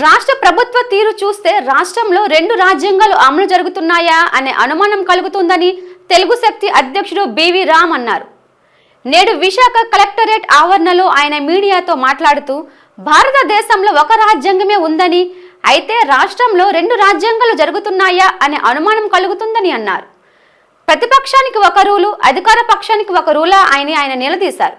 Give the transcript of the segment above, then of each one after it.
రాష్ట్ర ప్రభుత్వ తీరు చూస్తే రాష్ట్రంలో రెండు రాజ్యాంగాలు అమలు జరుగుతున్నాయా అనే అనుమానం కలుగుతుందని తెలుగు శక్తి అధ్యక్షుడు బివి రామ్ అన్నారు. నేడు విశాఖ కలెక్టరేట్ ఆవరణలో ఆయన మీడియాతో మాట్లాడుతూ భారతదేశంలో ఒక రాజ్యాంగమే ఉందని అయితే రాష్ట్రంలో రెండు రాజ్యాంగాలు జరుగుతున్నాయా అనే అనుమానం కలుగుతుందని అన్నారు. ప్రతిపక్షానికి ఒక రూలు అధికార పక్షానికి ఒక రూలా ఆయన ఆయన నిలదీశారు.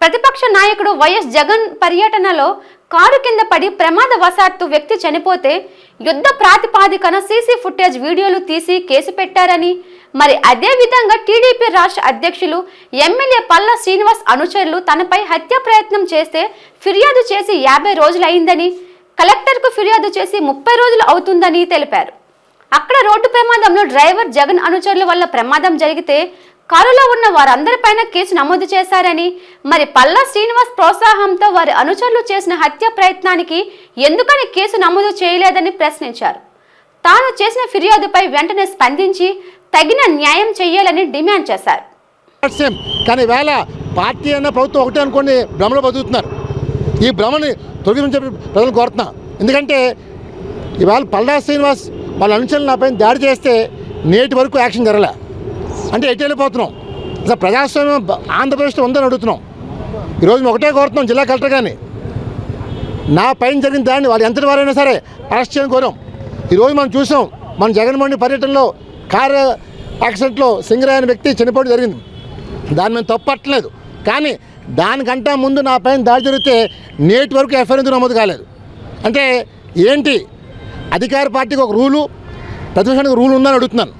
ప్రతిపక్ష నాయకుడు వైఎస్ జగన్ పర్యటనలో కారు కింద పడి ప్రమాదవశాత్తు వ్యక్తి చనిపోతే యుద్ధ ప్రాతిపాదికన సీసీ ఫుటేజ్ వీడియోలు తీసి కేసు పెట్టారని మరి అదే విధంగా టీడీపీ రాష్ట్ర అధ్యక్షులు ఎమ్మెల్యే పల్ల శ్రీనివాస్ అనుచరులు తనపై హత్య ప్రయత్నం చేస్తే ఫిర్యాదు చేసి యాభై రోజులు అయిందని కలెక్టర్కు ఫిర్యాదు చేసి ముప్పై రోజులు అవుతుందని తెలిపారు. అక్కడ రోడ్డు ప్రమాదంలో డ్రైవర్ జగన్ అనుచరుల వల్ల ప్రమాదం జరిగితే కారులో ఉన్న వారందరిపైన కేసు నమోదు చేశారని మరి పల్లా శ్రీనివాస్ ప్రోత్సాహంతో వారి అనుచరులు చేసిన హత్య ప్రయత్నానికి ఎందుకని కేసు నమోదు చేయలేదని ప్రశ్నించారు. తాను చేసిన ఫిర్యాదుపై వెంటనే స్పందించి తగిన న్యాయం చేయాలని డిమాండ్ చేశారు. కానీ వేళ పార్టీ అన్న ప్రభుత్వం ఒకటే అనుకోండి భ్రమలో బతుకుతున్నారు. ఈ భ్రమని తొలగించి చెప్పి ప్రజలు కోరుతున్నా. ఎందుకంటే ఇవాళ పల్లా శ్రీనివాస్ వాళ్ళ అనుచరులు నాపైన దాడి చేస్తే నేటి వరకు యాక్షన్ జరగలే. అంటే ఎటు వెళ్ళిపోతున్నాం? అసలు ప్రజాస్వామ్యం ఆంధ్రప్రదేశ్లో ఉందని అడుగుతున్నాం. ఈరోజు ఒకటే కోరుతున్నాం జిల్లా కలెక్టర్ కానీ నా పైన జరిగిన దాన్ని వాళ్ళు ఎంత వారైనా సరే అరెస్ట్ చేయని కోరాం ఈరోజు మనం చూసాం మన జగన్మోహన్ పర్యటనలో కారు యాక్సిడెంట్లో సింగరాయ్ అనే వ్యక్తి చనిపోవడం జరిగింది. దాన్ని మేము తప్పట్లేదు. కానీ దానికంటే ముందు నా పైన దాడి జరిగితే నేటి వరకు ఎఫ్ఐఆర్ నమోదు కాలేదు? అంటే ఏంటి? అధికార పార్టీకి ఒక రూలు ప్రతిపక్షానికి రూల్ ఉందని అడుగుతున్నాను.